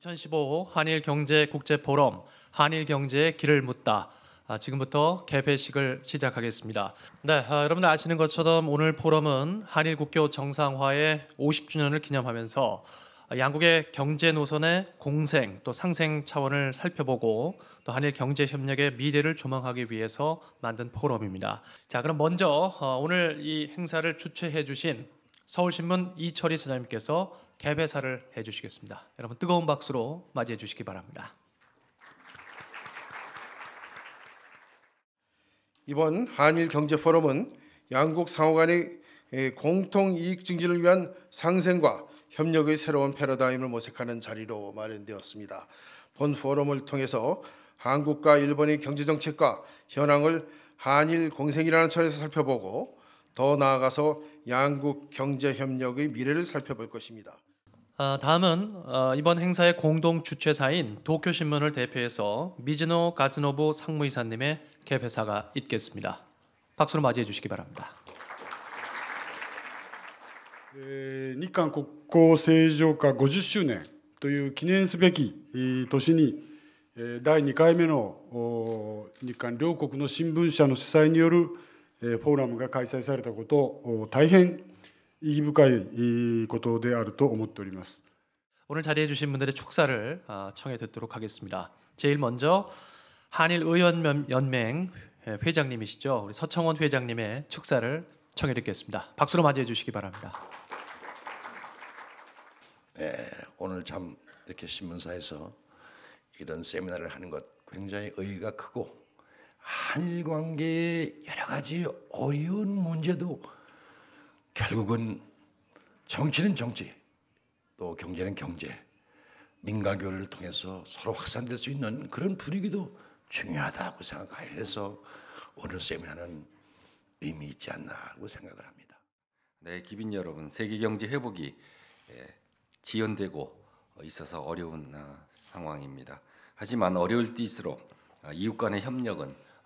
2015 한일 경제 국제 포럼 한일 경제의 길을 묻다. 아, 지금부터 개회식을 시작하겠습니다. 네, 아, 여러분들 아시는 것처럼 오늘 포럼은 한일 국교 정상화의 50주년을 기념하면서 양국의 경제 노선의 공생 또 상생 차원을 살펴보고 또 한일 경제 협력의 미래를 조망하기 위해서 만든 포럼입니다. 자, 그럼 먼저 어, 오늘 이 행사를 주최해 주신 서울신문 이철희 사장님께서 개회사를 해주시겠습니다. 여러분 뜨거운 박수로 맞이해 주시기 바랍니다. 이번 한일 경제 포럼은 양국 상호 간의 에, 공통 이익 증진을 위한 상생과 협력의 새로운 패러다임을 모색하는 자리로 마련되었습니다. 본 포럼을 통해서 한국과 일본의 경제 정책과 현황을 한일 공생이라는 차원에서 살펴보고 더 나아가서 양국 경제 협력의 미래를 살펴볼 것입니다. 아, 다음은 어, 이번 행사의 공동 주최사인 도쿄 신문을 대표해서 미즈노 가즈노부 상무이사님의 개회사가 있겠습니다. 박수로 맞이해 주시기 바랍니다. 네, 日韓 国交正常化50周年という記念すべき年に第2回目の日韓両国の新聞社の主催による えフォーラムが開催されたことを大変意義深いことであると思っております。 오늘 자리해 주신 분들의 축사를 아, 청해 듣도록 하겠습니다. 제일 먼저 한일 의원 연맹 예, 회장님이시죠. 우리 서청원 회장님의 축사를 청해 듣겠습니다. 박수로 맞이해 주시기 바랍니다. 네, 오늘 참 이렇게 신문사에서 이런 세미나를 하는 것 굉장히 의의가 크고 한일 관계의 여러 가지 어려운 문제도 결국은 정치는 정치, 또 경제는 경제, 민간 교류를 통해서 서로 확산될 수 있는 그런 분위기도 중요하다고 생각해서 오늘 세미나는 의미 있지 않나고 생각을 합니다. 네, 기빈 여러분, 세계 경제 회복이 예, 지연되고 있어서 어려운 아, 상황입니다. 하지만 어려울 때일수록 아, 이웃 간의 협력은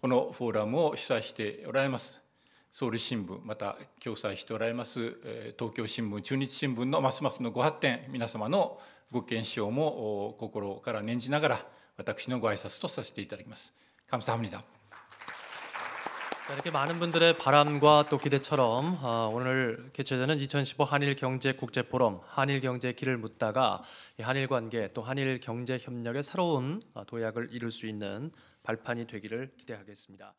このフォーラムを主催しておられますソウル新聞また共催しておられますえー東京新聞中日新聞のますますのご発展皆様のご健勝もお心から念じながら私のご挨拶とさせていただきます。감사합니다。 자, 이렇게 많은 분들의 바람과 또 기대처럼 아, 오늘 개최되는 2015 한일 경제 국제 포럼 한일 경제 길을 묻다가 이 한일 관계 또 한일 경제 협력의 새로운 아, 도약을 이룰 수 있는 발판이 되기를 기대하겠습니다.